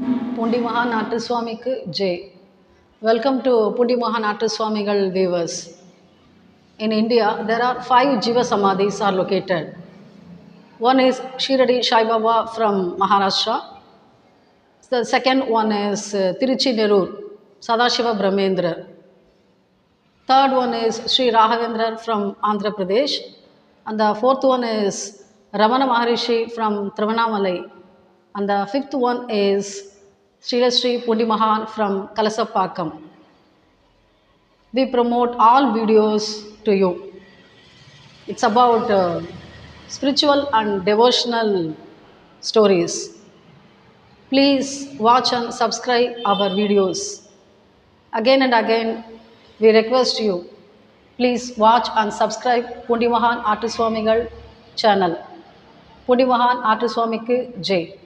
Pundi Mahanatu Swamiku Jai. Welcome to Pundi Mahanatu Swamigal viewers. In India, there are five Jiva Samadhis are located. One is Shiradi Sai Baba from Maharashtra. The second one is Tiruchi Nerur, Sadashiva Brahmendra. Third one is Sri Rahavendra from Andhra Pradesh. And the fourth one is Ramana Maharishi from Trivanamalai. And the fifth one is Sri Sri Pundi Mahan from Kalasapakam. We promote all videos to you. It's about uh, spiritual and devotional stories. Please watch and subscribe our videos. Again and again, we request you, please watch and subscribe Pundi Mahan Artu Swamigal channel. Pundi Mahan Artu Swamiku Jai.